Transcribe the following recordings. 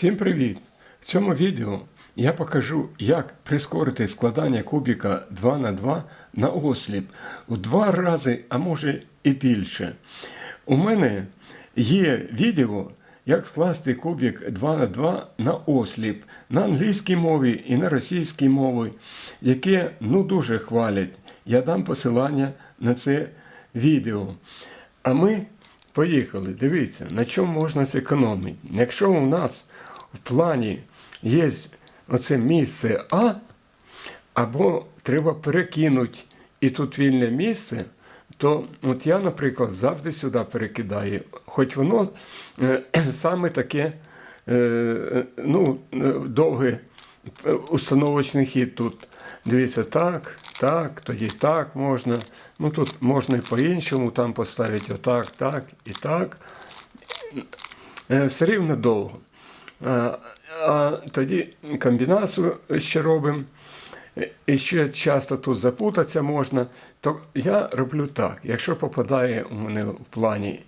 Всім привіт! В цьому відео я покажу, як прискорити складання кубіка 2 на 2 на осліп в два рази, а може і більше. У мене є відео, як скласти кубік 2 на 2 на осліп на англійській мові і на російській мові, яке ну дуже хвалять. Я дам посилання на це відео. А ми поїхали. Дивіться, на чому можна зекономити. Якщо у нас в плані є оце місце А, або треба перекинути і тут вільне місце, то от я, наприклад, завжди сюди перекидаю, хоч воно е, саме таке е, ну, е, довге установочний хід тут. Дивіться, так, так, тоді так можна. Ну тут можна і по-іншому там поставити отак, так і так. Все рівно довго. А, а тоді комбінацію ще робимо. І ще часто тут запутатися можна, то я роблю так. Якщо попадає у мене в плані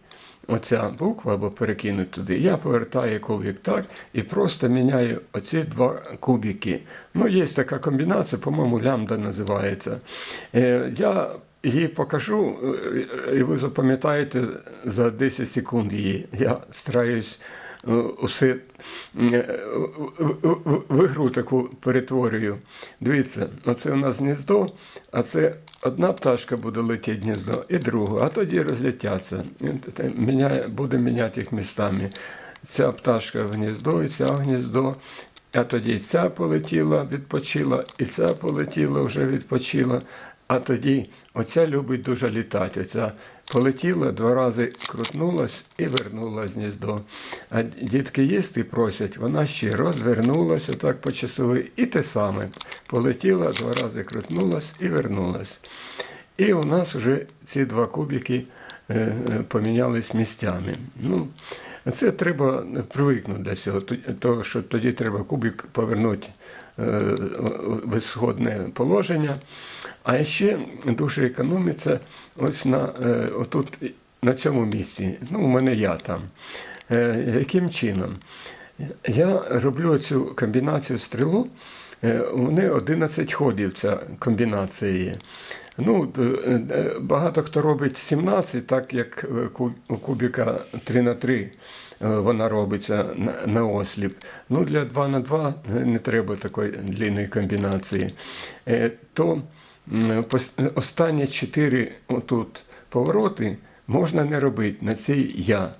оця буква або перекинуть туди, я повертаю кубик так і просто міняю оці два кубики. Ну, є така комбінація, по-моєму, лямбда називається. Е, Я її покажу, е, і ви запам'ятаєте за 10 секунд її. Я стараюсь усе е, в- ігру таку перетворюю. Дивіться, оце у нас гніздо, а це одна пташка буде летіти гніздо і друга, а тоді міняє- Буде міняти їх містами. Ця пташка в гніздо, і ця в гніздо. А тоді ця полетіла, відпочила, і ця полетіла, вже відпочила. А тоді оця любить дуже літати. Оця полетіла, два рази крутнулась і вернулась в гніздо. А дітки їсти просять, вона ще розвернулась отак по часовій, і те саме. Полетіла, два рази крутнулась і вернулась. І у нас вже ці два кубики е, е, помінялись місцями. Ну, це треба привикнути до цього, того, що тоді треба кубик повернути е, в ісходне положення. А ще дуже економиться ось на, е, отут, на цьому місці. Ну, у мене я там. Е, Яким чином? Я роблю цю комбінацію стрілу. Е, мене 11 ходів ця комбінація є. Ну, багато хто робить 17, так як у кубіка 3 на 3 е, вона робиться на, осліп. Ну, для 2 на 2 не треба такої длинної комбінації. То останні 4 отут повороти можна не робити на цій я.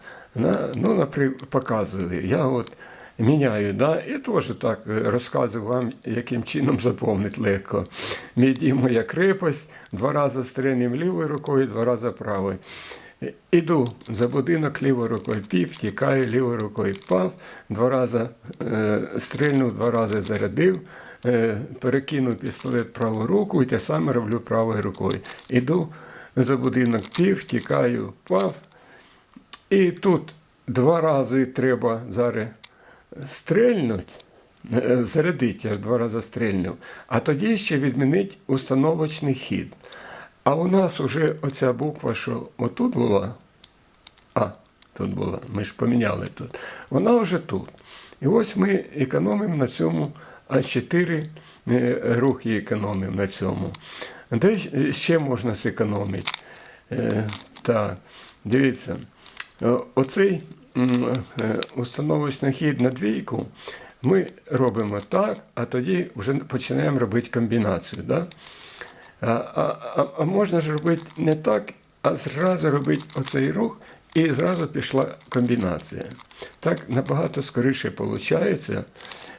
Ну, наприклад, показую. Я от міняю, да, і теж так е, розказую вам, яким чином заповнити легко. Мій дім моя крепость, два рази стрельнем лівою рукою, два рази правою. Е, Іду за будинок лівою рукою пів, тікаю лівою рукою пав, два рази е, стрельнув, два рази зарядив, е, перекинув пістолет праву руку і те саме роблю правою рукою. Іду за будинок пів, тікаю, пав. І тут два рази треба зараз стрельнуть, е, зарядити, я ж два рази стрельнув, а тоді ще відмінити установочний хід. А у нас уже оця буква, що отут була, а, тут була, ми ж поміняли тут, вона вже тут. І ось ми економимо на цьому аж 4 рухи економимо на цьому. Де ще можна зекономити? Е, Так, дивіться. Е, Оцей е, установочний хід на двійку ми робимо так, а тоді вже починаємо робити комбінацію. Да? А, а, а можна ж робити не так, а зразу робити оцей рух, і зразу пішла комбінація. Так набагато скоріше виходить.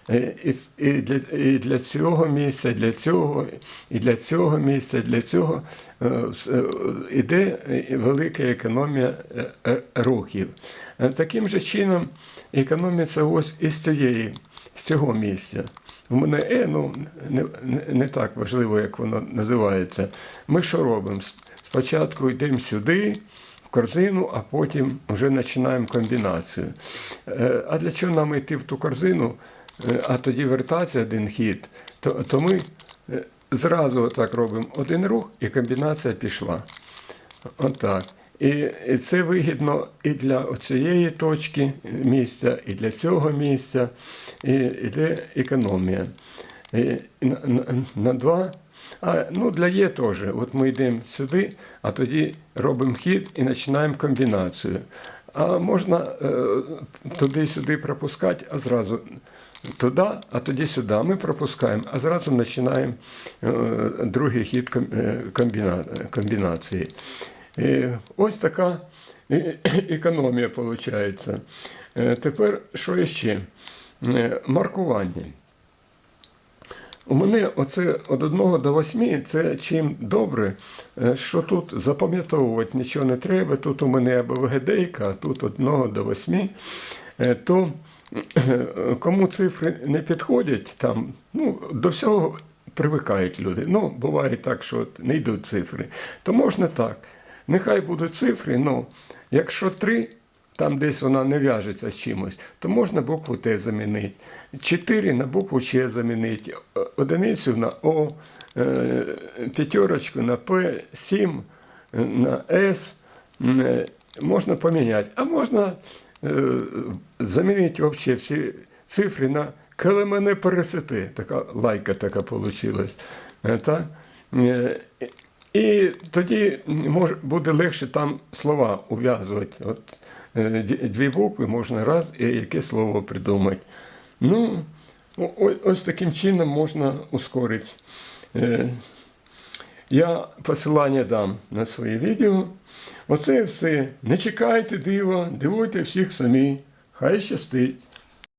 І, і, для, і для цього місця, для цього, і для цього місця, для цього е, с- е, іде велика економія е, е, рухів. Е, Таким же чином економиться ось із цієї, з цього місця. У мене Е, ну не, не, так важливо, як воно називається. Ми що робимо? Спочатку йдемо сюди, корзину, а потім вже починаємо комбінацію. Е, А для чого нам йти в ту корзину, е, а тоді вертатися один хід, то, то ми е, зразу так робимо один рух і комбінація пішла. Отак. І, це вигідно і для цієї точки місця, і для цього місця, і, економії. І, і на, на, на два. А, ну, для Є теж. От ми йдемо сюди, а тоді робимо хід і починаємо комбінацію. А можна е, туди-сюди пропускати, а зразу туди, а тоді сюди. Ми пропускаємо, а зразу починаємо е, другий хід е, комбіна, комбінації. І ось така е, економія виходить. Тепер що ще? Е, Маркування. У мене оце від 1 до 8 це чим добре, е, що тут запам'ятовувати нічого не треба. Тут у мене або ВГДейка, а тут від 1 до 8, е, то е, кому цифри не підходять, там, ну, до всього привикають люди. Ну, буває так, що не йдуть цифри. То можна так. Нехай будуть цифри, ну, якщо 3, там десь вона не в'яжеться з чимось, то можна букву Т замінити. 4 на букву Ч замінити, одиницю на О, е, п'ятерочку на П, 7 на С. Е, Можна поміняти. А можна е, замінити взагалі всі цифри на коли мене пересити. Така лайка така вийшла. Так? Е, І тоді може, буде легше там слова ув'язувати. Е, дві букви можна раз і яке слово придумати. Ну, ось таким чином можна ускорити. Е, Я посилання дам на своє відео. Оце все. Не чекайте дива, дивуйте всіх самі. Хай щастить.